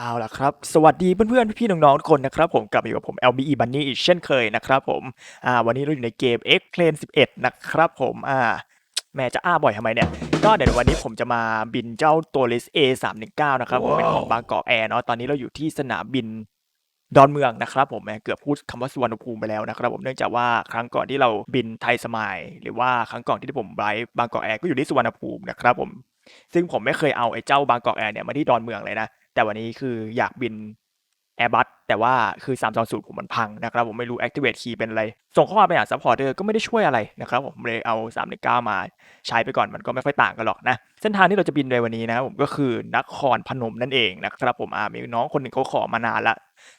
เอาล่ะครับ สวัสดีเพื่อนๆ พี่ๆ น้องๆ ทุกคนนะครับผมกลับมาอยู่กับผม LBE Bunny อีกเช่นเคยนะครับผมอ่าวันนี้เราอยู่ในเกม X Plane 11 นะครับผมอ่าแม่จะอ้าบ่อยทำไมเนี่ย ก็เดี๋ยววันนี้ผมจะมาบินเจ้าตัว l i s A 3 1 9นะครับผมเป็นของบางกอกแอร์เนาะตอนนี้เราอยู่ที่สนามบินดอนเมืองนะครับผมแหมเกือบพูดคำว่าสุวรรณภูมิไปแล้วนะครับผมเนื่องจากว่าครั้งก่อนที่เราบินไทยสมายหรือว่าครั้งก่อนที่ผมไบรท์บางกอกแอร์ก็อยู่ที่สุวรรณภูมินะครับผมซึ่งผมไม่เคยเอาไอ้เจ้าบางกอกแอร์เนี่ยมาที่ดอนเมืองเลยนะ แต่วันนี้คืออยากบิน Airbus แต่ว่าคือ 320ผมมันพังนะครับ ผมไม่รู้ activate key เป็นอะไร ส่งข้อความไปหา supporter ก็ไม่ได้ช่วยอะไรนะครับผมเลยเอา 319 มาใช้ไปก่อนมันก็ไม่ค่อยต่างกันหรอกนะ เส้นทางที่เราจะบินในวันนี้นะครับผมก็คือนครพนมนั่นเองนะครับผมอามีน้องคนหนึ่งเขาขอมานานละ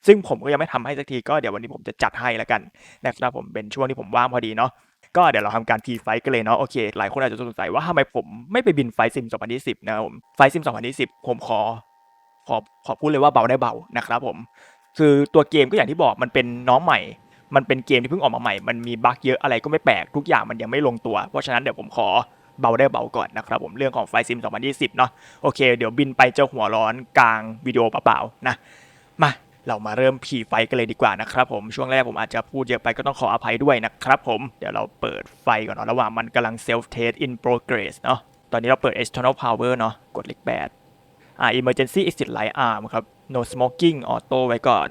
ซึ่งผมก็ยังไม่ทำให้สักทีก็เดี๋ยววันนี้ผมจะจัดให้แล้วกันนะครับผมเป็นช่วงที่ผมว่างพอดีเนาะก็เดี๋ยวเราทำการพีไฟกันเลยเนาะโอเค หลายคนอาจจะสงสัยว่าทำไมผมไม่ไปบินไฟซิม 2020 นะครับผมไฟซิม 2020 ผมขอ ขอขอพูดเลยว่าเบาได้เบานะครับผม คือตัวเกมก็อย่างที่บอกมันเป็นน้องใหม่ มันเป็นเกมที่เพิ่งออกมาใหม่ มันมีบั๊กเยอะอะไรก็ไม่แปลกทุกอย่างมันยังไม่ลงตัว เพราะฉะนั้นเดี๋ยวผมขอเบาได้เบาก่อนนะครับผมเรื่องของไฟซิม 2020 เนาะโอเค เดี๋ยวบินไปเจอหัวร้อนกลางวิดีโอเปล่าๆนะมาเรามาเริ่มพีไฟกันเลยดีกว่านะครับผมช่วงแรกผมอาจจะพูดเยอะไปก็ต้องขออภัยด้วยนะครับผมเดี๋ยวเราเปิดไฟก่อนเนาะระหว่างมันกำลัง self test in progress เนาะตอนนี้เราเปิด external power เนาะกดเลขแปด อ่า emergency exit light arm ครับ no smoking auto ไว้ก่อน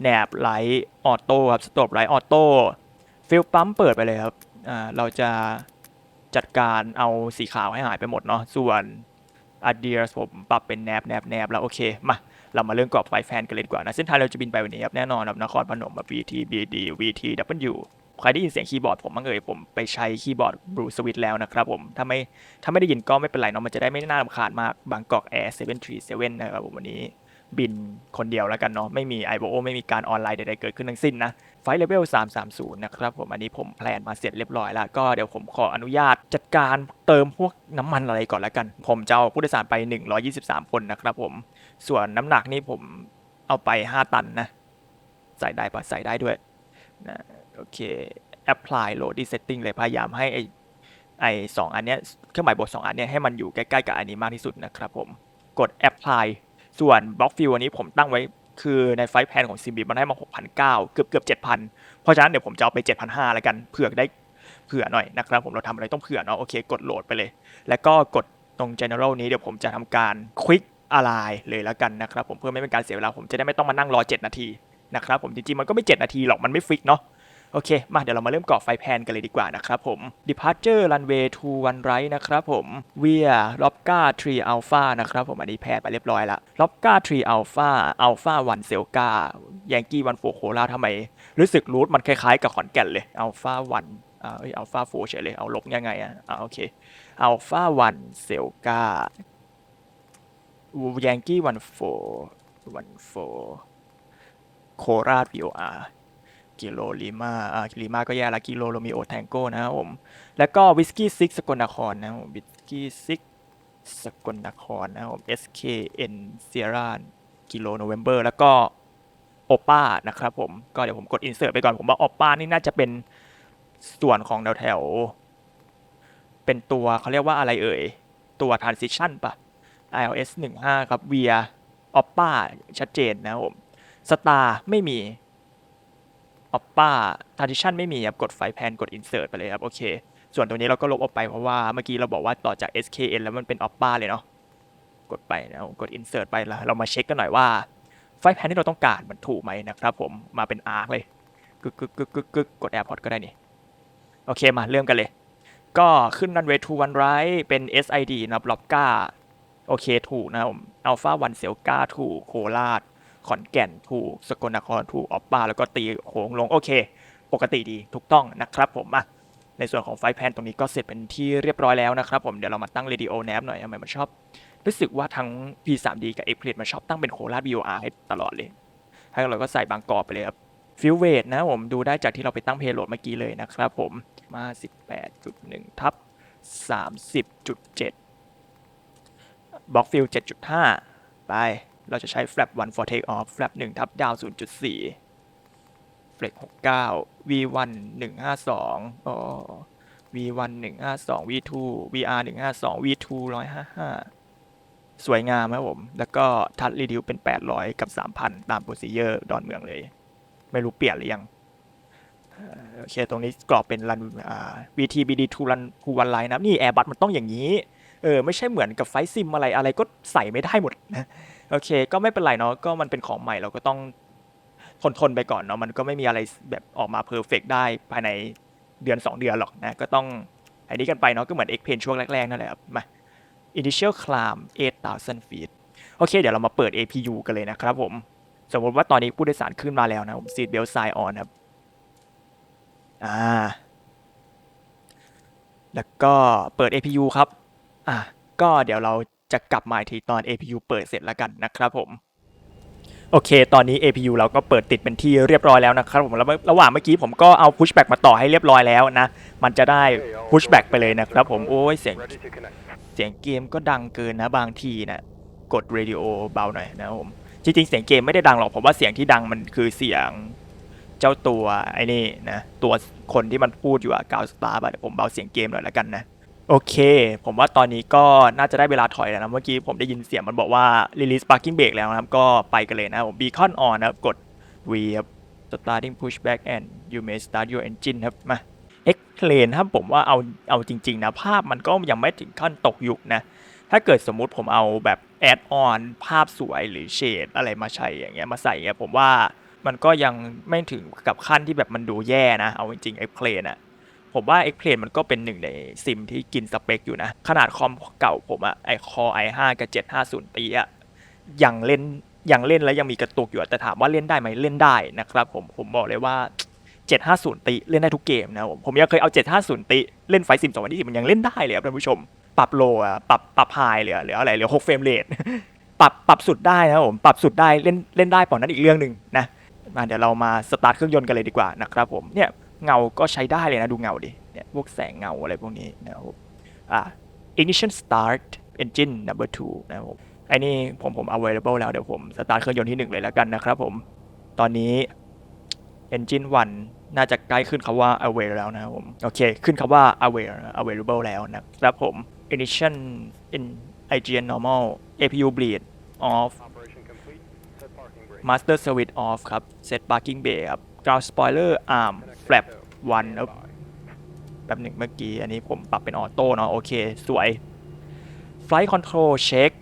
แหนบ light auto ครับ stop light auto fill pump เปิดไปเลยครับ อ่า เราจะจัดการเอาสีขาวให้หายไปหมดเนาะ ส่วน adheres ผมปรับเป็นแนบแนบแนบแล้วโอเค มา เรามาเรื่องกรอบไฟแฟนกันเลยดีกว่านะ เส้นทางเราจะบินไปวันนี้ครับ แน่นอนครับนครพนมแบบ VT BD VT W ใครได้ยินเสียงคีย์บอร์ดผมบ้างเอ่ยผมไปใช้คีย์บอร์ดบลูสวิตแล้วนะครับผมถ้าไม่ถ้าไม่ได้ยินก็ไม่เป็นไรเนาะมันจะได้ไม่น่ารำคาญมากบางกอกแอร์737นทรีเซเว่นนะครับผมวันนี้บินคนเดียวแล้วกันเนาะไม่มี i อ o ไม่มีการออนไลน์ใดๆเกิดขึ้นทั้งสิ้นนะไฟเลเวล330 นะครับผมอันนี้ผมแพลนมาเสร็จเรียบร้อยแล้ว ก็เดี๋ยวผมขออนุญาตจัดการเติมพวกน้ำมันอะไรก่อนแล้วกัน ผมจะเอาผู้โดยสารไป 123 คนนะครับผม ส่วนน้ำหนักนี่ผมเอาไป 5 ตันนะ ใส่ได้ปะใส่ได้ด้วยนะ โอเค apply load setting เลยพยายามให้ไอไอสองอันเนี้ยเครื่องหมายบทสองอันเนี้ยให้มันอยู่ใกล้ๆกับอันนี้มากที่สุดนะครับผม กด apply ส่วน block fill อันนี้ผมตั้งไว้คือในไฟแพนของ c b มันให้มา 6,900 เกือบเกือบ7,000 เพราะฉะนั้นเดี๋ยวผมจะเอาไป 7,500แล้วกันเผื่อได้เผื่อหน่อยนะครับผมเราทำอะไรต้องเผื่อเนาะโอเค กดโหลดไปเลย แล้วก็กดตรง general นี้เดี๋ยวผมจะทำการ quick อะไรเลยแล้วกันนะครับผมเพื่อไม่เป็นการเสียเวลาผมจะได้ไม่ต้องมานั่งรอ 7 นาทีนะครับผมจริงๆมันก็ไม่ 7 นาทีหรอกมันไม่ฟิกเนาะ โอเค มาเดี๋ยวเรามาเริ่มก่อไฟแพนกันเลยดีกว่านะครับผม departure runway to one right นะครับผม via lobca 3 alpha นะครับผม อันนี้แพนไปเรียบร้อยละ lobca 3 alpha alpha 1 selca yankee 1 4 cola ทำไม รู้สึกรูทมันคล้ายๆกับขอนแก่นเลย alpha 1อ่าเอ้ย alpha 4เฉยเลย เอาลบยังไงอะอ่าโอเค alpha 1 selca ยังกี้วันโฟวันโฟโคราช VOR กิโลลิมาอ่าลิมาก็แย่ละกิโลโรมิโอแทงโก้นะครับผม แล้วก็วิสกี้ซิกสกลนครนะครับผมวิสกี้ซิกสกลนครนะครับผม SKN Sierra กิโลโนเวมเบอร์แล้วก็โอป้านะครับผม ก็เดี๋ยวผมกด insert ไปก่อน ผมว่าโอป้านี่น่าจะเป็นส่วนของแถวแถว เป็นตัวเขาเรียกว่าอะไรเอ่ย ตัว transition ปะ iOS 15 ครับ via Oppa ชัดเจนนะครับผม Star ไม่มี Oppa Transition ไม่มีครับกดไฟแพนกด Insert ไปเลยครับโอเค ส่วนตัวนี้เราก็ลบออกไปเพราะว่าเมื่อกี้เราบอกว่าต่อจาก SKN แล้วมันเป็น Oppa เลยเนาะกดไปนะครับกด Insert ไปแล้วเรามาเช็คกันหน่อยว่าไฟแพนที่เราต้องการมันถูกไหมนะครับผมมาเป็น arc เลยกึกกึกกึกกึกกึกกด AirPod ก็ได้นี่โอเคมาเริ่มกันเลย ก็ขึ้น runway to one right เป็น SID นะครับ Lobca โอเคถูกนะครับผมอัลฟาวันเซลกาถูกโคราช ขอนแก่นถูกสกลนครถูกออปปาแล้วก็ตีโค้งลงโอเค ปกติดีถูกต้องนะครับผมอะในส่วนของไฟแพนตรงนี้ก็เสร็จเป็นที่เรียบร้อยแล้วนะครับผมเดี๋ยวเรามาตั้งเรดิโอแนบหน่อยทำไมมันชอบ รู้สึกว่าทั้ง P3D กับ x p l a t มันชอบตั้งเป็นโคราช VOR ให้ตลอดเลยให้เราก็ใส่บางกอกไปเลยครับฟิลเวทนะผมดูได้จากที่เราไปตั้งเพลโหลดเมื่อกี้เลยนะครับผมมา 18.1 ทับ 30.7บล็อกฟิล7.5 ไป เราจะใช้ flap 1 for take off flap 1 ทับดาว 0.4 flex 69 v1 152อ๋อ v1 152 v2 vr 152 v2 155 สวยงามครับผม แล้วก็ทัดรีดิวเป็น 800 กับ 3,000 ตามโปรซีเจอร์ดอนเมืองเลย ไม่รู้เปลี่ยนหรือยังโอเค ตรงนี้กรอบเป็นรันอ่า VTBD to run to one line นะนี่แอร์บัสมันต้องอย่างนี้ เออ ไม่ใช่เหมือนกับไฟซิมอะไรอะไรก็ใส่ไม่ได้หมดนะ โอเค ก็ไม่เป็นไรเนาะก็มันเป็นของใหม่เราก็ต้องทนทนไปก่อนเนาะมันก็ไม่มีอะไรแบบออกมาเพอร์เฟกได้ภายในเดือน 2 เดือนหรอกนะ ก็ต้องไอ้นี้กันไปเนาะก็เหมือน X Pain ช่วงแรก ๆ นั่นแหละครับมา Initial Climb 8,000 feet โอเค เดี๋ยวเรามาเปิด APU กันเลยนะครับผม สมมติว่าตอนนี้ผู้โดยสารขึ้นมาแล้วนะผม Seat Belt Sign On ครับอ่าแล้วก็เปิด APU ครับอะก็เดี๋ยวเรา จะกลับมาทีตอน APU เปิดเสร็จแล้วกันนะครับผมโอเค ตอนนี้ APU เราก็เปิดติดเป็นที่เรียบร้อยแล้วนะครับผมแล้วระหว่างเมื่อกี้ผมก็เอา pushback มาต่อให้เรียบร้อยแล้วนะ มันจะได้ pushback ไปเลยนะครับผม โอ้ยเสียงเสียงเกมก็ดังเกินนะบางทีนะ กดเรดิโอเบาหน่อยนะผม จริงๆ เสียงเกมไม่ได้ดังหรอกผมว่าเสียงที่ดังมันคือเสียงเจ้าตัวไอ้นี่นะ ตัวคนที่มันพูดอยู่อะกาวสตาร์บัผมเบาเสียงเกมหน่อยแล้วกันนะ โอเค ผมว่าตอนนี้ก็น่าจะได้เวลาถอยแล้วนะ เมื่อกี้ผมได้ยินเสียงมันบอกว่า release parking brake แล้วนะครับ ก็ไปกันเลยนะผม beacon on นะครับ กด V ครับ starting pushback and you may start your engine ครับ มาเอ็กเพลนถ้าผมว่าเอาเอาจริง ๆ นะ ภาพมันก็ยังไม่ถึงขั้นตกยุคนะ ถ้าเกิดสมมุติผมเอาแบบแอดออนภาพสวยหรือเฉดอะไรมาใช้อย่างเงี้ยมาใส่เงี้ยผมว่ามันก็ยังไม่ถึงกับขั้นที่แบบมันดูแย่นะ เอาจริงๆเอ็กเลนอะ ผมว่า X p l a n มันก็เป็นหนึ่งในซิมที่กินสเปคอยู่นะ ขนาดคอมเก่าผมอะไอคอ i5 กับ 750 ตีอะยังเล่นยังเล่นแล้วยังมีกระตุกอยู่แต่ถามว่าเล่นได้ไหมเล่นได้นะครับผมผมบอกเลยว่า 750 ติ เล่นได้ทุกเกมนะผมผมยังเคยเอา 750 ติ เล่นไฟซิม2020มันยังเล่นได้เลยครับท่านผู้ชม ปรับโลอะปรับปรับไฮเหลือเหลืออะไรเหลือ6เฟรมเรทปรับปรับสุดได้นะครับผมปรับสุดได้เล่นเล่นได้ปล่านั้นอีกเรื่องหนึ่งนะมาเดี๋ยวเรามาสตาร์ทเครื่องยนต์กันเลยดีกว่านะครับผมเนี่ย เงาก็ใช้ได้เลยนะดูเงาดิเนี่ยพวกแสงเงาอะไรพวกนี้นะครับผมอ่า ignition start engine number two นะครับผมไอ้นี่ผมผม available แล้วเดี๋ยวผมสตาร์ทเครื่องยนต์ที่หนึ่งเลยแล้วกันนะครับผมตอนนี้ Engine 1 น่าจะใกล้ขึ้นคำว่า aware แล้วนะครับผมโอเค ขึ้นคำว่า aware available แล้วนะครับผม ignition in IGN normal APU bleed off Operation complete. Set parking brake. master switch off ครับ set parking bay ครับ ground spoiler arm flap 1ครับแบบหนึ่งเมื่อกี้ อันนี้ผมปรับเป็นออโต้เนาะโอเค สวย flight control check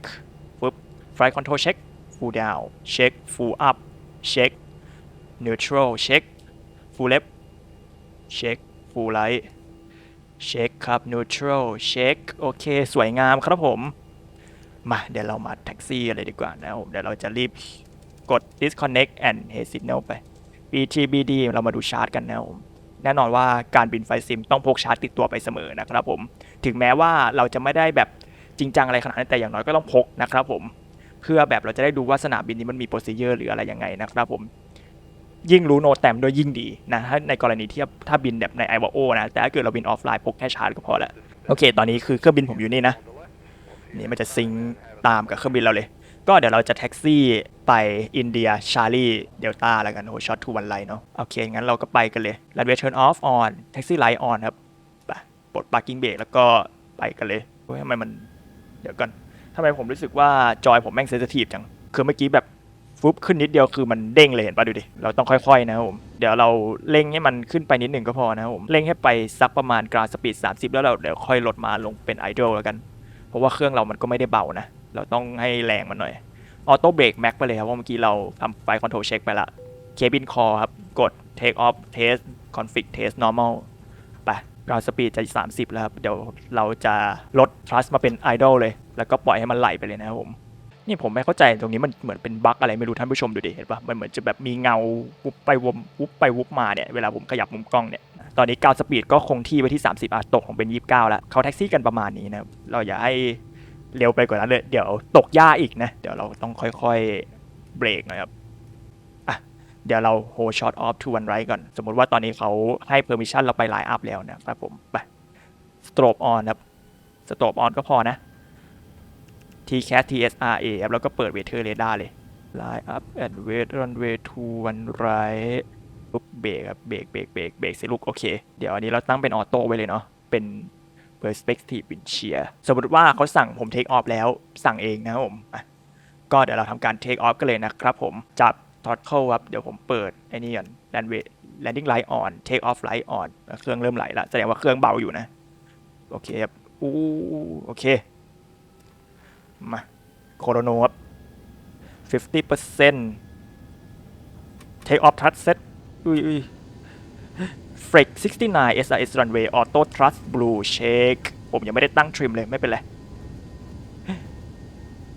ปึ๊บ flight control check full down check full up check neutral check full left check full right check ครับ neutral check โอเค สวยงามครับผม มาเดี๋ยวเรามาแท็กซี่อะไรดีกว่านะครับผมเดี๋ยวเราจะรีบกด disconnect and head signal ไป BTBD เรามาดูชาร์จกันนะครับผมแน่นอนว่าการบินไฟซิมต้องพกชาร์จติดตัวไปเสมอนะครับผม ถึงแม้ว่าเราจะไม่ได้แบบจริงจังอะไรขนาดนั้นแต่อย่างน้อยก็ต้องพกนะครับผม เพื่อแบบเราจะได้ดูว่าสนามบินนี้มันมีโปรซีเจอร์หรืออะไรยังไงนะครับผม ยิ่งรู้โนแตมด้วยยิ่งดีนะถ้าในกรณีที่ถ้าบินแบบใน i w a o นะ แต่ถ้าเกิดเราบินออฟไลน์พกแค่ชาร์จก็พอล้วโอเค ตอนนี้คือเครื่องบินผมอยู่นี่นะ นี่มันจะซิงตามกับเครื่องบินเราเลย ก็เดี๋ยวเราจะแท็กซี่ไปอินเดียชาลีเดลต้าแล้วกันโหช็อตทูวันไลเนาะโอเค งั้นเราก็ไปกันเลย runway turn off on taxi light on ครับไปปลด parking brake แล้วก็ไปกันเลยเฮ้ยทำไมมันเดี๋ยวก่อนทำไมผมรู้สึกว่าจอยผมแม่งเซนซิทีฟจัง คือเมื่อกี้แบบฟุบขึ้นนิดเดียวคือมันเด้งเลยเห็นป่ะดูดิ เราต้องค่อยๆนะครับผม เดี๋ยวเราเร่งให้มันขึ้นไปนิดหนึ่งก็พอนะครับผม เร่งให้ไปสักประมาณกราสปีด30 แล้วเราเดี๋ยวค่อยลดมาลงเป็นไอดอลแล้วกัน เพราะว่าเครื่องเรามันก็ไม่ได้เบานะ เราต้องให้แรงมันหน่อยออโต้เบรกแม็กไปเลยครับเพราะเมื่อกี้เราทำไฟคอนโทรลเช็คไปละเคบินคอครับ กด Take off test config test normal ไปกราวสปีดจะ 30 แล้วครับ เดี๋ยวเราจะลด trust มาเป็น idle เลย แล้วก็ปล่อยให้มันไหลไปเลยนะครับผม นี่ผมไม่เข้าใจตรงนี้มันเหมือนเป็นบั๊กอะไรไม่รู้ท่านผู้ชมดูดิ เห็นปะมันเหมือนจะแบบมีเงาวุบไปวมวุบไปวุบมาเนี่ย เวลาผมขยับมุมกล้องเนี่ย ตอนนี้กาวสปีดก็คงที่ไว้ที่ 30อะตกของเป็น 29 แล้ว เขาแท็กซี่กันประมาณนี้นะครับ เราอย่าให้ เร็วไปกว่านั้นเลย เดี๋ยวตกหญ้าอีกนะ เดี๋ยวเราต้องค่อยๆเบรกน่อยครับอะเดี๋ยวเรา hold shot off to one right ก่อน สมมติว่าตอนนี้เขาให้ permission เราไป line up แล้วนะครับผม ไป strobe on ครับ strobe on ก็พอนะ TCAS TSRA ครับแล้วก็เปิด weather radar เลย line up and wait runway to one right ปุ๊บเบรกครับเบรกเบรกเบรกเบรกเสิลูกโอเค เดี๋ยวอันนี้เราตั้งเป็นออโต้ไว้เลยเนาะเป็น perspective wind shear สมมติว่าเขาสั่งผม take off แล้วสั่งเองนะครับผมก็เดี๋ยวเราทำการ take off กันเลยนะครับผมจับ throttle ครับเดี๋ยวผมเปิดไอ้นี่ก่อน runway landing light on take off light on เครื่องเริ่มไหลละแสดงว่าเครื่องเบาอยู่นะ โอเคครับอู้โอเค มาโคโรโนครับ50% take off thrust set อุ้ยอุ้ย Freak 69 SRS runway auto thrust blue shake ผมยังไม่ได้ตั้งทริมเลยไม่เป็นไร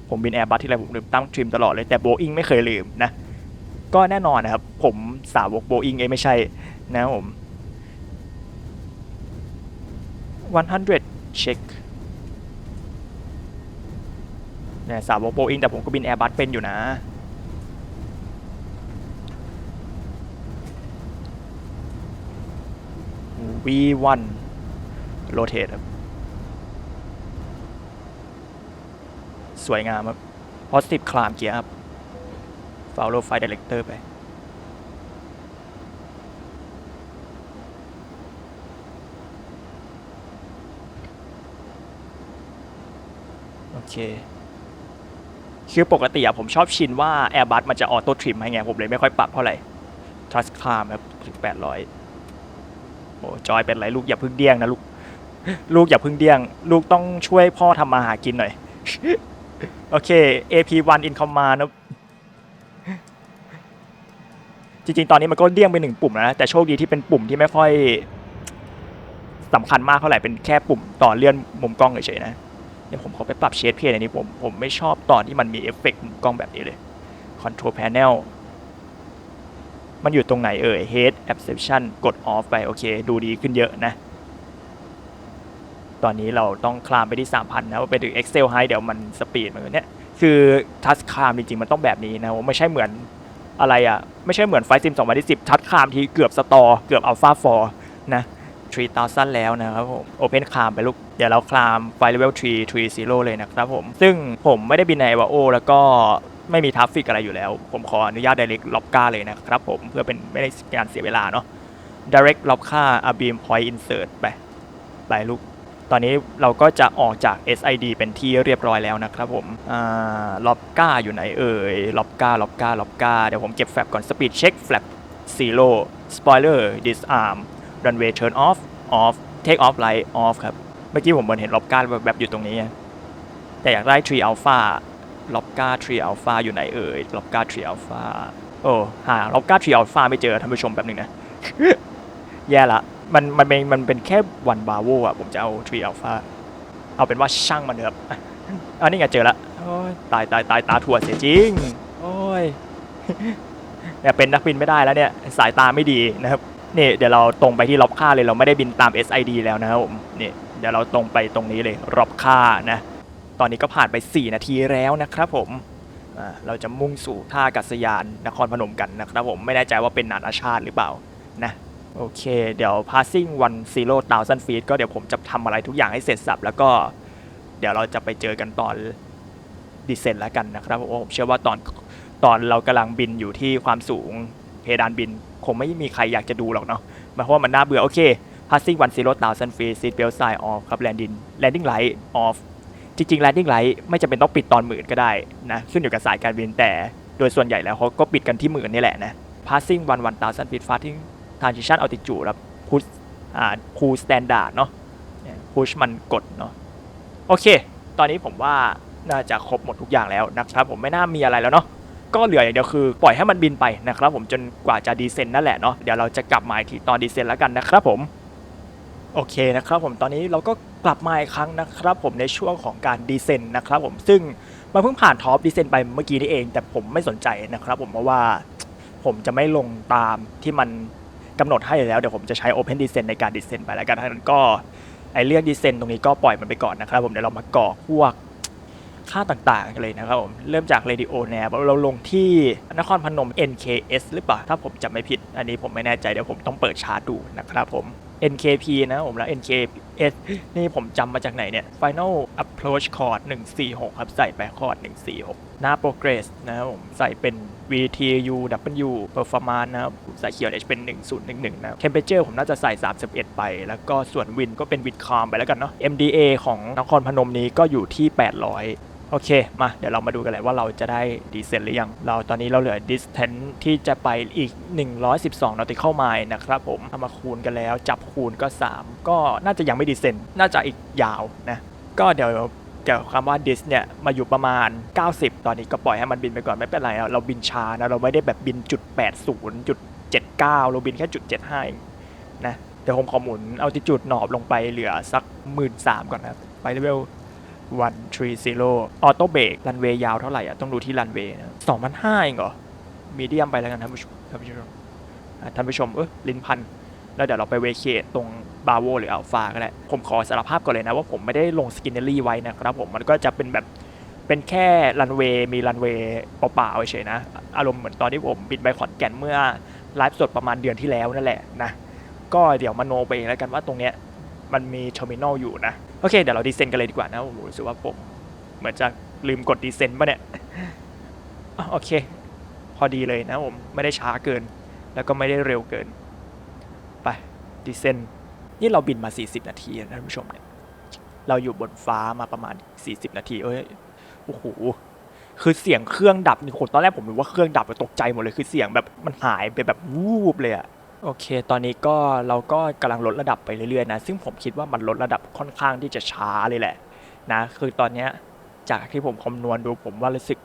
ผมบินแอร์บัสที่ไรผมลืมตั้งทริมตลอดเลยแต่โบอิงไม่เคยลืมนะ ก็แน่นอนนะครับ ผมสาวกโบอิงเองไม่ใช่นะผม100 check เนี่ยสาวกโบอิงแต่ผมก็บินแอร์บัสเป็นอยู่นะ V1 rotate ครับ สวยงามครับ positive climb เกียร์ครับ follow flight director ไป โอเคคือปกติอะผมชอบชินว่า Airbus มันจะออโต้ทริมให้ไง ผมเลยไม่ค่อยปรับเท่าไหร่ Trust Climb ครับถึง800 โอ้จอยเป็นไรลูกอย่าพึ่งเดี้ยงนะลูก ลูกอย่าพึ่งเดี้ยง ลูกต้องช่วยพ่อทำมาหากินหน่อย โอเค AP1 in command นะจริงๆ ตอนนี้มันก็เดี้ยงไปหนึ่งปุ่มแล้วนะแต่โชคดีที่เป็นปุ่มที่ไม่ค่อยสำคัญมากเท่าไหร่เป็นแค่ปุ่มต่อเลื่อนมุมกล้องเฉยๆนะเดี๋ยวผมขอไปปรับเชดเพนอันนี้ผมผมไม่ชอบตอนที่มันมีเอฟเฟกต์มุมกล้องแบบนี้เลย Control Panel มันอยู่ตรงไหนเอ่ย Head Absorption กด Off ไปโอเค ดูดีขึ้นเยอะนะ ตอนนี้เราต้องคลามไปที่ 3,000 นะว่าไปถึง Excel High เดี๋ยวมันสปีดมันเนี่ยคือ Touch Clam จริงๆ มันต้องแบบนี้นะว่าไม่ใช่เหมือนอะไรอะไม่ใช่เหมือนไฟซิม2010 Touch Clam ที่เกือบสตอเกือบ Alpha 4นะ3000แล้วนะครับผม Open Clam ไปลูก เดี๋ยวเราคลามไฟ Level 3 30เลยนะครับผม ซึ่งผมไม่ได้บินใน a ว a o แล้วก็ ไม่มีทราฟฟิกอะไรอยู่แล้ว ผมขออนุญาต Direct l o b ก้าเลยนะครับผมเพื่อเป็นไม่ได้การเสียเวลาเนาะ Direct l o b ก้า a beam point insert ไปไปลูกตอนนี้เราก็จะออกจาก SID เป็นที่เรียบร้อยแล้วนะครับผมอ่าล็อบก้าอยู่ไหนเอ่ยล็อบก้าล็อบก้าล็อบก้าเดี๋ยวผมเก็บแฟลปก่อน Speed Check Flap Zero Spoiler Disarm Runway Turn Off Off Take Off Light Off ครับ เมื่อกี้ผมเหมือนเห็นล็อบก้าแบบอยู่ตรงนี้ แต่อยากได้ Tree Alpha อบก้า Tree Alpha อยู่ไหนเอ่ยล็อบก้า Tree Alpha โอ้หาล็อบก้า Tree Alpha ไม่เจอท่านผู้ชมแป๊บหนึงนะ แย่ละมันมันเป็นมันเป็นแค่วันบาโวอะผมจะเอา Tree Alpha เอาเป็นว่าช่างมันเถอะครับอะอันนี้ไงเจอละโอ้ยตายตายตายตาถั่วเสียจริง โอ้ยเนี่ยเป็นนักบินไม่ได้แล้วเนี่ย สายตาไม่ดีนะครับนี่เดี๋ยวเราตรงไปที่ล็อบค่าเลยเราไม่ได้บินตาม SID แล้วนะครับผมนี่เดี๋ยวเราตรงไปตรงนี้เลยล็อบค่านะ ตอนนี้ก็ผ่านไป 4 นาทีแล้วนะครับผมเราจะมุ่งสู่ท่าอากาศยานนครพนมกันนะครับผมไม่แน่ใจว่าเป็นนานาชาติหรือเปล่านะโอเค เดี๋ยว passing one zero thousand feet ก็เดี๋ยวผมจะทำอะไรทุกอย่างให้เสร็จสับ แล้วก็เดี๋ยวเราจะไปเจอกันตอนดีเซนแล้วกันนะครับผมผมเชื่อว่าตอนตอนเรากำลังบินอยู่ที่ความสูงเพดานบิน คงไม่มีใครอยากจะดูหรอกเนาะเพราะว่ามันน่าเบื่อ โอเค passing one zero thousand feet seat belt sign off ครับ landing landing light off จริงๆ landing light ไม่จำเป็นต้องปิดตอนหมื่นก็ได้นะขึ้นอยู่กับสายการบินแต่โดยส่วนใหญ่แล้วเขาก็ปิดกันที่หมื่นนี่แหละนะ passing one one thousand feet fasting transition altitude ครับ push อ่า push standard เนาะ push มันกดเนาะโอเค ตอนนี้ผมว่าน่าจะครบหมดทุกอย่างแล้วนะครับ ผมไม่น่ามีอะไรแล้วเนาะก็เหลืออย่างเดียวคือปล่อยให้มันบินไปนะครับผมจนกว่าจะดีเซนนั่นแหละเนาะเดี๋ยวเราจะกลับมาอีกทีตอนดีเซนแล้วกันนะครับผม โอเคนะครับผมตอนนี้เราก็กลับมาอีกครั้งนะครับผมในช่วงของการดีเซนนะครับผมซึ่งมันเพิ่งผ่านท็อปดีเซนไปเมื่อกี้นี่เอง แต่ผมไม่สนใจนะครับผมเพราะว่าผมจะไม่ลงตามที่มันกำหนดให้แล้ว เดี๋ยวผมจะใช้ Open Descent ในการดีเซนไปแล้วกันทั้งนั้นก็ไอเรื่องดีเซนตรงนี้ก็ปล่อยมันไปก่อนนะครับผมเดี๋ยวเรามาก่อพวกค่าต่างๆกันเลยนะครับผมเริ่มจาก Radio n a เราลงที่นครพนม NKS หรือเปล่าถ้าผมจำไม่ผิด อันนี้ผมไม่แน่ใจเดี๋ยวผมต้องเปิดชาร์ตดูนะครับผม NKP นะผมแล้ว NKS นี่ผมจำมาจากไหนเนี่ย Final Approach Chord 146 ครับ ใส่ไปคอร์ด146 หน้า progress นะครับผมใส่เป็น VTU W performance นะครับใส่เขียว H เป็น 1011 นะ temperature ผมน่าจะใส่ 31 ไป แล้วก็ส่วน win ก็เป็น win calm ไปแล้วกันเนาะ MDA ของนครพนมนี้ก็อยู่ที่ 800 โอเค มาเดี๋ยวเรามาดูกันเลยว่าเราจะได้ดีเซนหรือยัง เราตอนนี้เราเหลือ distance ที่จะไปอีก 112 nautical mile นะครับผมเอามาคูณกันแล้ว จับคูณก็ 3 ก็น่าจะยังไม่ดีเซนน่าจะอีกยาวนะ ก็เดี๋ยวเกี่ยวกับคำว่า dis เนี่ย มาอยู่ประมาณ 90 ตอนนี้ก็ปล่อยให้มันบินไปก่อนไม่เป็นไร เราบินช้านะ เราไม่ได้แบบบินจุด80จุด79เราบินแค่จุด75เองนะเดี๋ยวผมขอหมุนเอาที่จุดหนอบลงไปเหลือสัก1 3ื่นก่อนนะไปเลเวล 130ออโต้เบรกรันเวย์ยาวเท่าไหร่อะ ต้องดูที่รันเวย์นะ2,500เองเหรอ มีเดียมไปแล้วกันท่านผู้ชมท่านผู้ชมท่านผู้ชมเออลิ้นพัน แล้วเดี๋ยวเราไปเวเคตตรงบาโวหรืออัลฟาก็ได้ ผมขอสารภาพก่อนเลยนะว่าผมไม่ได้ลงสกินเนอรี่ไว้นะครับผม มันก็จะเป็นแบบเป็นแค่รันเวย์มีรันเวย์เปล่าๆเฉยนะ อารมณ์เหมือนตอนที่ผมบินไปขอนแก่นเมื่อไลฟ์สดประมาณเดือนที่แล้วนั่นแหละนะ ก็เดี๋ยวมาโนไปเองแล้วกันว่าตรงเนี้ยมันมีเทอร์มินอลอยู่นะ โอเค เดี๋ยวเราดีเซนกันเลยดีกว่านะผมรู้สึกว่าผมเหมือนจะลืมกดดีเซนป่ะเนี่ย โอเค พอดีเลยนะผม ไม่ได้ช้าเกิน แล้วก็ไม่ได้เร็วเกิน ไปดีเซนนี่เราบินมา 40 นาทีนะท่านผู้ชมเนี่ย เราอยู่บนฟ้ามาประมาณ 40 นาที เอ้ย โอ้โห คือเสียงเครื่องดับนี่โหตอนแรกผมนึกว่าเครื่องดับตกใจหมดเลย คือเสียงแบบมันหายไปแบบวูบเลยอะ โอเค ตอนนี้ก็เราก็กำลังลดระดับไปเรื่อยๆนะ ซึ่งผมคิดว่ามันลดระดับค่อนข้างที่จะช้าเลยแหละนะ คือตอนเนี้ยจากที่ผมคำนวณดูผมว่ารู้สึก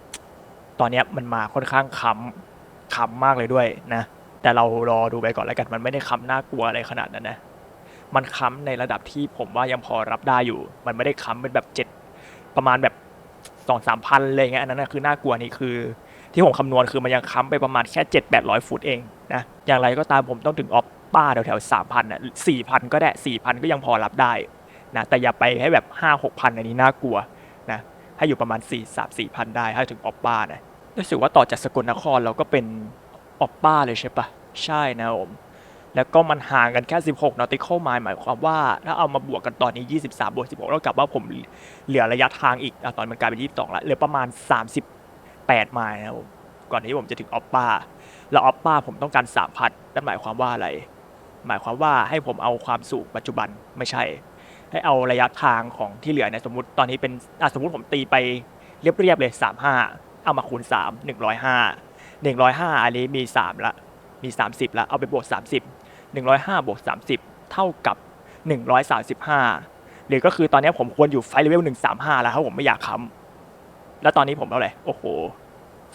ตอนเนี้ยมันมาค่อนข้างค้ำค้ำมากเลยด้วยนะ แต่เรารอดูไปก่อนแล้วกัน มันไม่ได้ค้ำน่ากลัวอะไรขนาดนั้นนะ มันค้ำในระดับที่ผมว่ายังพอรับได้อยู่ มันไม่ได้ค้ำเป็นแบบเจ็ดประมาณแบบสองสามพันอะไรเงี้ยอันนั้นนะคือน่ากลัวนี่คือ ที่ผมคำนวณคือมันยังค้ำไปประมาณแค่เจ็ดแปดร้อยฟุตเองนะอย่างไรก็ตามผมต้องถึงออฟป้าแถวๆสามพันอะสี่พันก็ได้สี่พันก็ยังพอรับได้นะแต่อย่าไปให้แบบห้าหกพันอันนี้น่ากลัวนะให้อยู่ประมาณสี่สามสี่พันได้ถ้าถึงออฟป้านะรู้สึกว่าต่อจากสกลนครเราก็เป็นออฟป้าเลยใช่ปะใช่นะผมแล้วก็มันห่างกันแค่ 16 nautical mile หมายความว่า ถ้าเอามาบวกกันตอนนี้ 23 บวก 16 แล้วกลับว่าผมเหลือระยะทางอีกอตอนมันกลายเป็น 22 แล้วเหลือประมาณ 8ไมล์นะครับผมก่อนที่ผมจะถึงออปป้าแล้วออปป้าผมต้องการ3,000นั่นหมายความว่าอะไร หมายความว่าให้ผมเอาความสูงปัจจุบันไม่ใช่ ให้เอาระยะทางของที่เหลือนี่ยสมมติตอนนี้เป็นสมมติผมตีไปเรียบๆเลย35เอามาคูณ3 105 105อันนี้มี3ละมี30ล้วเอาไปบวก30 105บวก30เท่ากับ135หรือก็คือตอนนี้ผมควรอยู่ไฟเลเวล135แล้วถ้าผมไม่อยากค้ำแล้วตอนนี้ผมเท่าไหร่โอ้โห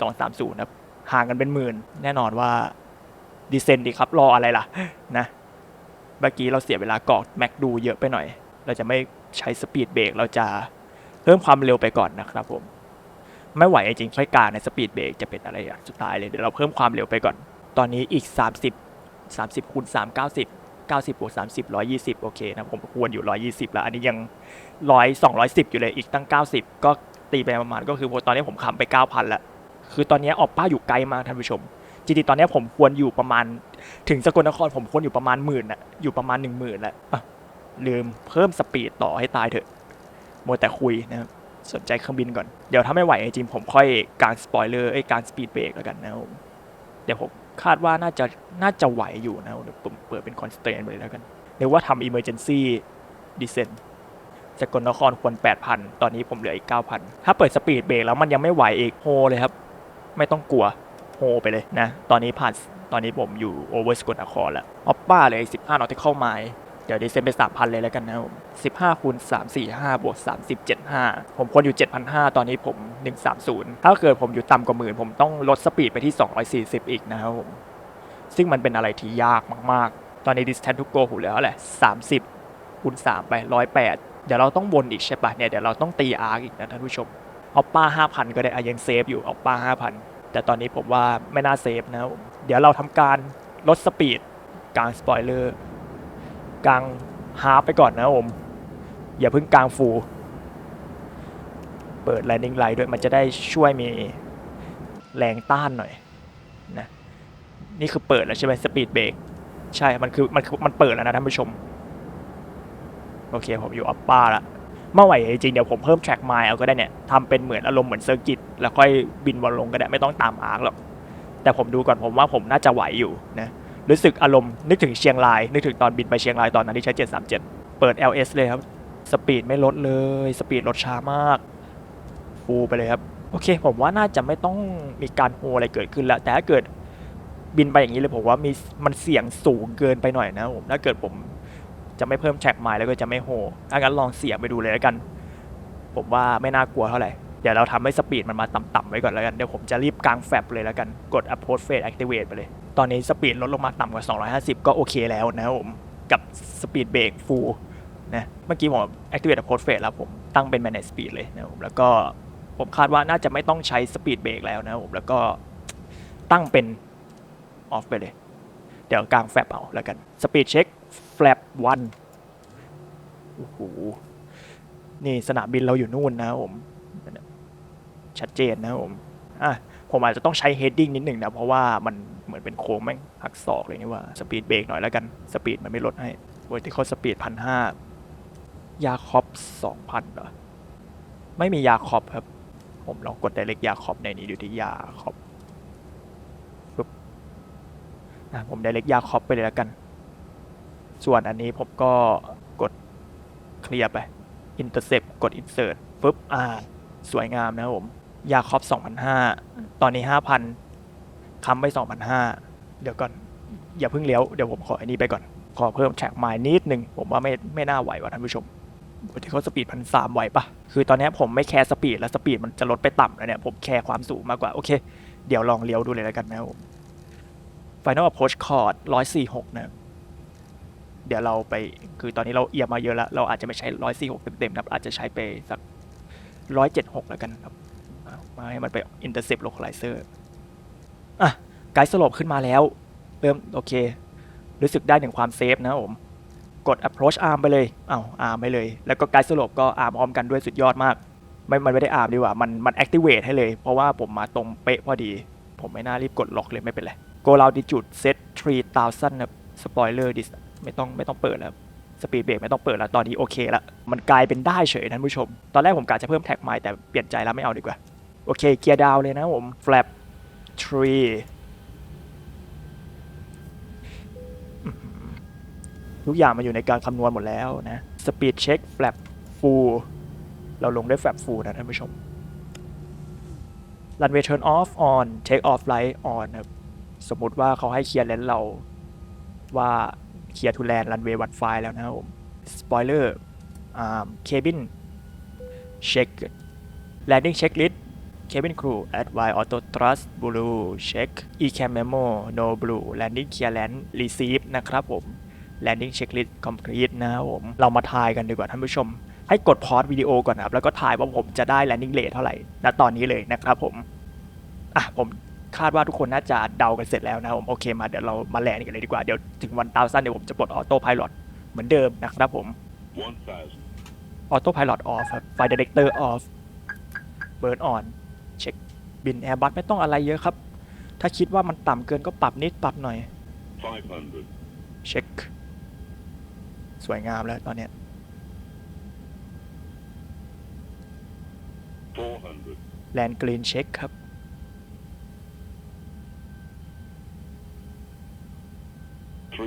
230นะครับห่างกันเป็นหมื่น แน่นอนว่าดีเซนดีครับรออะไรล่ะนะเมื่อกี้เราเสียเวลากอกแม็กดูเยอะไปหน่อย เราจะไม่ใช้สปีดเบรกเราจะเพิ่มความเร็วไปก่อนนะครับผม ไม่ไหวจริงค่อยการในสปีดเบรกจะเป็นอะไรอย่างสุดท้ายเลยเดี๋ยวเราเพิ่มความเร็วไปก่อน ตอนนี้อีก 30 30คูณ3 90 90บวก30 120 โอเคนะผมควรอยู่ 120 แล้ว อันนี้ยัง 100 210 อยู่เลยอีกตั้ง 90 ก็ตีไปประมาณก็คือตอนนี้ผมค้ำไป 9,000แล้ว คือตอนนี้ออกป้าอยู่ไกลมากท่านผู้ชมจริงๆตอนนี้ผมควรอยู่ประมาณ ถึงสกลนครผมควรอยู่ประมาณหมื่นอะอยู่ประมาณ1 0,000แล้วอะลืมเพิ่มสปีดต่อให้ตายเถอะมัวแต่คุยนะครับสนใจเครื่องบินก่อน เดี๋ยวถ้าไม่ไหวจริงผมค่อยกางสปอยเลอร์ไอ้ยกางสปีดเบรกแล้วกันนะครับเดี๋ยวผมคาดว่าน่าจะน่าจะไหวอยู่นะเดี๋ยวผมเปิดเป็นคอนสเตนไปเลยแล้วกันหรือว่าทำ emergency descent สกลนครควร8,000 ตอนนี้ผมเหลืออีก 9,000 ถ้าเปิดสปีดเบรกแล้วมันยังไม่ไหวอีกโฮเลยครับ ไม่ต้องกลัวโฮไปเลยนะ ตอนนี้ผ่านตอนนี้ผมอยู่โอเวอร์สกลนครแล้วออปป้าเลย15 nautical mile เดี๋ยวดีเซนไป3,000เลยแล้วกันนะครับผม15คูณ3 4 5บวก30 75ผมควรอยู่7,500ตอนนี้ผม130ถ้าเกิดผมอยู่ต่ำกว่าหมื่นผมต้องลดสปีดไปที่240อีกนะครับผม ซึ่งมันเป็นอะไรที่ยากมากๆ ตอนนี้ distance to go ผมเหลือเท่าไหร่30คูณ3ไป108เดี๋ยวเราต้องวนอีกใช่ปะเนี่ยเดี๋ยวเราต้องตีอาร์อีกนะท่านผู้ชม ออปป้า5,000 ก็ได้อะยังเซฟอยู่ออปป้า5,000 แต่ตอนนี้ผมว่าไม่น่าเซฟนะ เดี๋ยวเราทำการลดสปีดกลางสปอยเลอร์กลางฮาร์ปไปก่อนนะผม อย่าเพิ่งกลางฟู เปิด landing light ด้วยมันจะได้ช่วยมีแรงต้านหน่อยนะนี่คือเปิดแล้วใช่ไหมสปีดเบรกใช่ มันคือมันคือมันเปิดแล้วนะท่านผู้ชม โอเค ผมอยู่อัปป้าละ เมื่อไหร่จริงเดี๋ยวผมเพิ่ม track mile เอาก็ได้เนี่ยทำเป็นเหมือนอารมณ์เหมือนเซอร์กิตแล้วค่อยบินวนลงก็ได้ไม่ต้องตามอาร์คหรอกแต่ผมดูก่อนผมว่าผมน่าจะไหวอยู่นะรู้สึกอารมณ์นึกถึงเชียงราย นึกถึงตอนบินไปเชียงรายตอนนั้นที่ใช้ 737 เปิด LS เลยครับสปีดไม่ลดเลยสปีดลดช้ามากฟูไปเลยครับโอเค ผมว่าน่าจะไม่ต้องมีการโฮอะไรเกิดขึ้นแล้วแต่ถ้าเกิดบินไปอย่างนี้เลยผมว่ามีมันเสี่ยงสูงเกินไปหน่อยนะผมถ้าเกิดผม จะไม่เพิ่มแท็กไมล์แล้วก็จะไม่โฮถ้างั้นลองเสียงไปดูเลยแล้วกัน ผมว่าไม่น่ากลัวเท่าไหร่ เดี๋ยวเราทำให้สปีดมันมาต่ำๆไว้ก่อนแล้วกัน เดี๋ยวผมจะรีบกางแฟบเลยแล้วกัน กด approach phase activate ไปเลย ตอนนี้สปีดลดลงมาต่ำกว่า 250 ก็โอเคแล้วนะครับผม กับสปีดเบรก full นะ เมื่อกี้ผม activate approach phase แล้วผมตั้งเป็น manage speed เลยนะครับผมแล้วก็ผมคาดว่าน่าจะไม่ต้องใช้สปีดเบรกแล้วนะครับผม แล้วก็ตั้งเป็น off ไปเลย เดี๋ยวกางแฟบเอาแล้วกัน speed check flap 1โอ้โหนี่สนามบินเราอยู่นู่นนะผม ชัดเจนนะผมอะผมอาจจะต้องใช้ heading นิดหนึ่งนะ เพราะว่ามันเหมือนเป็นโค้งแม่งหักศอกเลยนี่ว่า สปีดเบรกหน่อยแล้วกัน สปีดมันไม่ลดให้ vertical speed พันห้ายาคอปสองพันเหรอ ไม่มียาคอปครับ ผมลองกด direct ยาคอปในนี้ดูที่ยาคอปปึ๊บอะผม direct ยาคอปไปเลยแล้วกัน ส่วนอันนี้ผมก็กดเคลียร์ไป intercept กด insert ปึ๊บอ่า สวยงามนะครับผม ยาคอป2,500ตอนนี้ 5,000ค้ำไป2,500เดี๋ยวก่อน อย่าเพิ่งเลี้ยว เดี๋ยวผมขออันนี้ไปก่อน ขอเพิ่มแท็กไมล์นิดหนึ่ง ผมว่าไม่ไม่น่าไหวว่ะท่านผู้ชมที่เขาสปีดพันสามไหวปะคือตอนนี้ผมไม่แคร์สปีดแล้วสปีดมันจะลดไปต่ำแล้วเนี่ย ผมแคร์ความสูงมากกว่า โอเค เดี๋ยวลองเลี้ยวดูเลยแล้วกันนะครับผม Final Approach Chord 146 นะ เดี๋ยวเราไปคือตอนนี้เราเอียงมาเยอะแล้ว เราอาจจะไม่ใช้146เต็มๆนะครับ อาจจะใช้ไปสัก176แล้วกันครับ มาให้มันไป intercept localizer อะไกด์สลปขึ้นมาแล้ว เริ่มโอเค รู้สึกได้ถึงความเซฟนะผม กด approach arm ไปเลยเอ้าว arm ไปเลย แล้วก็ไกด์สลปก็ arm พร้อมกันด้วยสุดยอดมาก ไม่มันไม่ได้ arm ดีกว่า มันมัน activate ให้เลย เพราะว่าผมมาตรงเป๊ะพอดี ผมไม่น่ารีบกดล็อกเลยไม่เป็นไร go altitude set 3000ครับ spoiler dis ไม่ต้องไม่ต้องเปิดแล้วสปีดเบรกไม่ต้องเปิดแล้วตอนนี้โอเคละมันกลายเป็นได้เฉยท่านผู้ชม ตอนแรกผมกะจะเพิ่มแท็กไมล์แต่เปลี่ยนใจแล้วไม่เอาดีกว่า โอเคเกียร์ดาวเลยนะผม flap tree อื้อหือทุกอย่างมาอยู่ในการคำนวณหมดแล้วนะ speed check flap full เราลงด้วย flap full นะท่านผู้ชม runway turn off on take off light on ครับสมมติว่าเขาให้เคลียร์เลนเราว่า เคลียร์ทูแลนด์รันเวย์วัดไฟแล้วนะครับผมสปอยเลอร์เคบินเช็คแลนดิ้งเช็คลิสต์เคบินครูแอดไวออโต้ทรัสบลูเช็คอีแคมเมโมโนบลูแลนดิ้งเคลียร์แลนด์รีซีฟนะครับผมแลนดิ้งเช็คลิสต์คอมพลีทนะครับผม เรามาทายกันดีกว่าท่านผู้ชม ให้กดพอดวิดีโอก่อนนะครับ แล้วก็ทายว่าผมจะได้แลนดิ้งเลทเท่าไหร่ณตอนนี้เลยนะครับผม อะผม คาดว่าทุกคนน่าจะเดากันเสร็จแล้วนะครับผมโอเคมาเดี๋ยวเรามาแลนกันเลยดีกว่า เดี๋ยวถึงวันตาสั้นเดี๋ยวผมจะปลดออโต้พายロเหมือนเดิมนะครับผมออโต้พายロออฟครับไฟเดเรคเตอร์ออฟเบิร์นออนเช็คบินแอร์บัสไม่ต้องอะไรเยอะครับ ถ้าคิดว่ามันต่ำเกินก็ปรับนิดปรับหน่อย 500. เช็คสวยงามแล้วตอนเนี้ย 400. แลนกรีนเช็คครับ 300.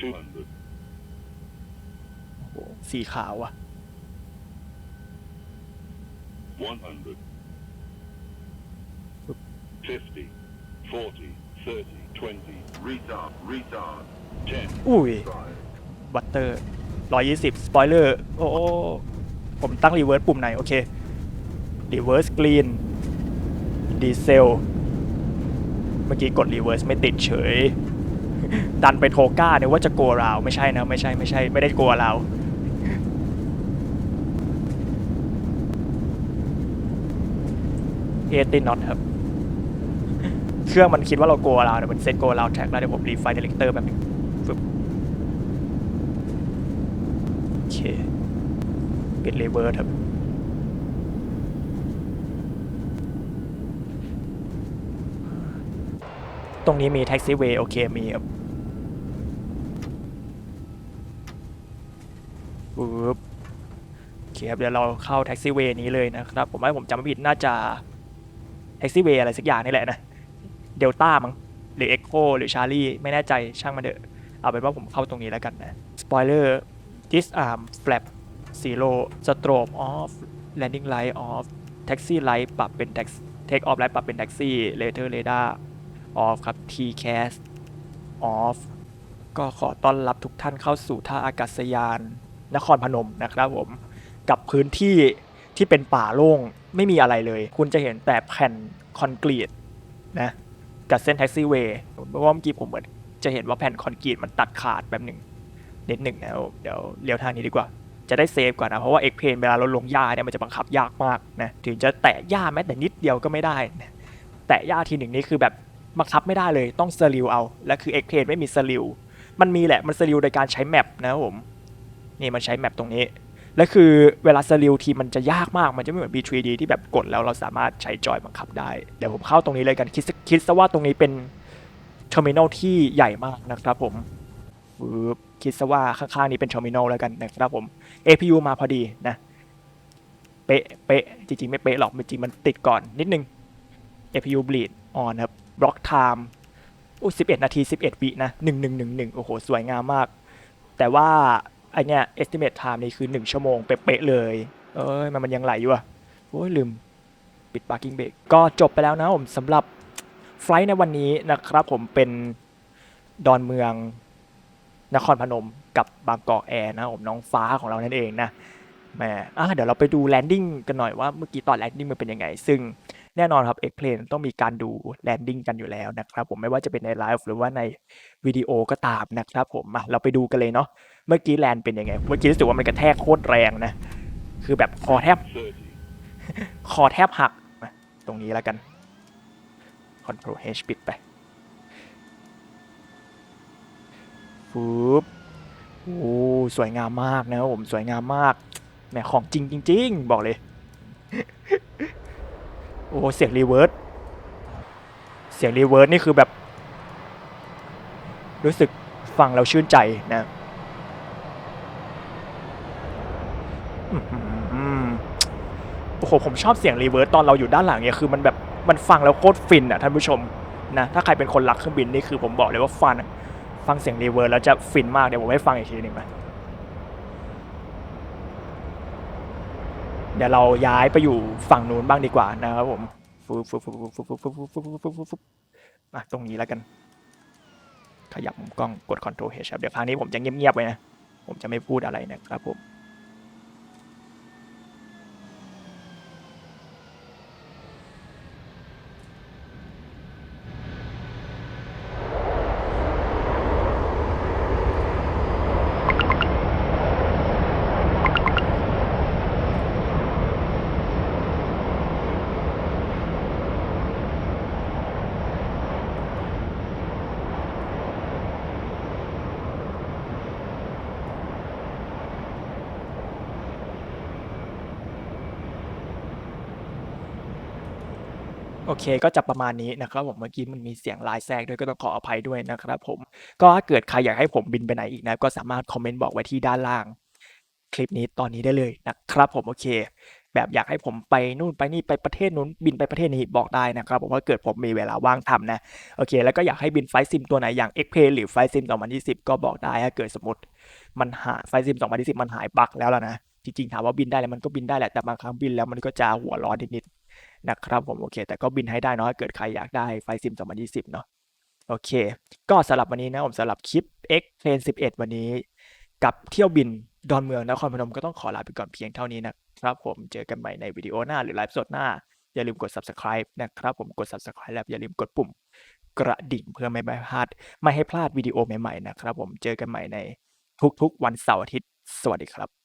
200. โอ้โหสีขาวอะ 100. 50. 40. 30. 20. Retard. Retard. 10. อุ้ย 5. บัตเตอร์ร้อยยี่สิบสปอยเลอร์ โอ้โอ้ผมตั้งรีเวิร์สปุ่มไหน โอเครีเวิร์สกรีน ดีเซล เมื่อกี้กดรีเวิร์สไม่ติดเฉย ดันไปโทก้าเนี่ยว่าจะโกราไม่ใช่นะ ไม่ใช่ไม่ใช่ไม่ได้กราวเราเอตินนอตครับ เครื่องมันคิดว่าเรากราวเราเดี๋ยวมันเซตโกราแท็กแล้วเดี๋ยวผมรีไฟเดเรคเตอร์แบบนึงฟึบโอเคปิดเลเวอร์สครับ ตรงนี้มีแท็กซี่เวย์โอเคมีครับปึ๊บโอเคครับเดี๋ยวเราเข้าแท็กซี่เวย์นี้เลยนะครับผมว่าผมจำไม่ผิดน่าจะแท็กซี่เวย์อะไรสักอย่างนี่แหละนะเดลต้ามั้งหรือเอ็กโคหรือชาร์ลี่ไม่แน่ใจช่างมันเถอะเอาเป็นว่าผมเข้าตรงนี้แล้วกันนะสปอยเลอร์ disarm flap zero strobe off landing light off taxi light ปรับเป็น tax take off light ปรับเป็น taxi later radar off ครับ tcas off ก็ขอต้อนรับทุกท่านเข้าสู่ท่าอากาศยาน นครพนมนะครับผม กับพื้นที่ที่เป็นป่าโล่งไม่มีอะไรเลย คุณจะเห็นแต่แผ่นคอนกรีตนะกับเส้นแท็กซี่เวย์เพราะว่าเมื่อกี้ผมเหมือนจะเห็นว่าแผ่นคอนกรีตมันตัดขาดแบบหนึ่งนิดหนึ่งนะเดี๋ยวเลี้ยวทางนี้ดีกว่า จะได้เซฟก่อนนะ เพราะว่าเอ็กเพนเวลาเราลงหญ้าเนี่ยมันจะบังคับยากมากนะ ถึงจะแตะหญ้าแม้แต่นิดเดียวก็ไม่ได้ แตะหญ้าทีหนึ่งนี่คือแบบ บังคับไม่ได้เลยต้องสลิวเอา และคือเอ็กเพนไม่มีสลิวมันมีแหละมันสลิวโดยการใช้แมปนะครับผมนี่มันใช้แมปตรงนี้และคือเวลาสลิวทีมันจะยากมากมันจะไม่เหมือน B3D ที่แบบกดแล้วเราสามารถใช้จอยบังคับได้ เดี๋ยวผมเข้าตรงนี้เลยกันคิดคิดซะว่าตรงนี้เป็นเทอร์มินอลที่ใหญ่มากนะครับผมปึ๊บคิดซะว่าข้างๆนี้เป็นเทอร์มินอลแล้วกันนะครับผม APU มาพอดีนะเป๊ะเป๊ะจริงๆ ไม่เป๊ะหรอกจริงๆมันติดก่อนนิดนึง APU bleed on ครับ block time โอ้11นาที11วินะ1111โอ้โห สวยงามมาก แต่ว่าไอเนี้ย estimate time นี่คือ1ชั่วโมงเป๊ะๆเลย เอ้ย มันมันยังไหลอยู่อะโอ้ย ลืม ปิด parking brake ก็จบไปแล้วนะผมสำหรับไฟล์ในวันนี้นะครับผมเป็นดอนเมืองนครพนมกับบางกอกแอร์นะผมน้องฟ้าของเรานั่นเองนะแหมอะเดี๋ยวเราไปดูแลนดิ้งกันหน่อยว่าเมื่อกี้ตอนแลนดิ้งมันเป็นยังไง ซึ่ง แน่นอนครับ X Plane ต้องมีการดูแลนดิ้งกันอยู่แล้วนะครับผมไม่ว่าจะเป็นในไลฟ์หรือว่าในวิดีโอก็ตามนะครับผมมาเราไปดูกันเลยเนาะเมื่อกี้แลนเป็นยังไง เมื่อกี้รู้สึกว่ามันกระแทกโคตรแรงนะ คือแบบคอแทบ 30, คอแทบหักมาตรงนี้แล้วกัน Ctrl H ปิดไปฟูบโอ้สวยงามมากนะครับผมสวยงามมากแหมของจริงจริง ๆ บอกเลยโอ้เสียงรีเวิร์สเสียงรีเวิร์สนี่คือแบบ รู้สึกฟังแล้วชื่นใจนะโอ้โหผมชอบเสียงรีเวิร์สตอนเราอยู่ด้านหลังเนี่ยคือมันแบบมันฟังแล้วโคตรฟินอะท่านผู้ชมนะถ้าใครเป็นคนรักเครื่องบินนี่คือผมบอกเลยว่าฟัน ฟังเสียงรีเวิร์สแล้วจะฟินมากเดี๋ยวผมให้ฟังอีกทีหนึ่งนะ เดี๋ยวเราย้ายไปอยู่ฝั่งนู้นบ้างดีกว่านะครับผมฟุบฟุบฟุบฟุบฟุบฟุบฟุบฟุบฟุบฟุบฟุบฟุบมาตรงนี้แล้วกัน ขยับมุมกล้องกด Ctrl H ครับเดี๋ยวครั้งนี้ผมจะเงียบๆไว้นะ ผมจะไม่พูดอะไรนะครับผม เคก็จะประมาณนี้นะครับผมเมื่อกี้มันมีเสียงลายแทรกด้วยก็ต้องขออภัยด้วยนะครับผมก็ถ้าเกิดใครอยากให้ผมบินไปไหนอีกนะก็สามารถคอมเมนต์บอกไว้ที่ด้านล่าง คลิปนี้ตอนนี้ได้เลยนะครับผมโอเค แบบอยากให้ผมไปนู่นไปนี่ไปประเทศนู้นบินไปประเทศนี้บอกได้นะครับผมว่าเกิดผมมีเวลาว่างทำนะโอเค แล้วก็อยากให้บินไฟซิมตัวไหนอย่าง x p a y หรือไฟซิม2020 ก็บอกได้ถ้าเกิดสมมติมันหายไฟซิม2020 มันหายบั๊กแล้วล่ะนะจริงๆถามว่าบินได้แล้วมันก็บินได้แหละแต่บางครั้งบินแล้วมันก็จะหัวร้อนนิดๆ นะครับผมโอเค แต่ก็บินให้ได้เนาะเกิดใครอยากได้ไฟซิม 2020 เนาะโอเค ก็สำหรับวันนี้นะผมสำหรับคลิป X Plane 11 วันนี้ กับเที่ยวบินดอนเมืองนครพนมก็ต้องขอลาไปก่อนเพียงเท่านี้นะครับผมเจอกันใหม่ในวิดีโอหน้าหรือไลฟ์สดหน้า อย่าลืมกด subscribe นะครับผมกด subscribe แล้วอย่าลืมกดปุ่มกระดิ่งเพื่อไม่ให้พลาด ไม่ให้พลาดวิดีโอใหม่ๆนะครับผมเจอกันใหม่ในทุกๆวันเสาร์อาทิตย์ สวัสดีครับ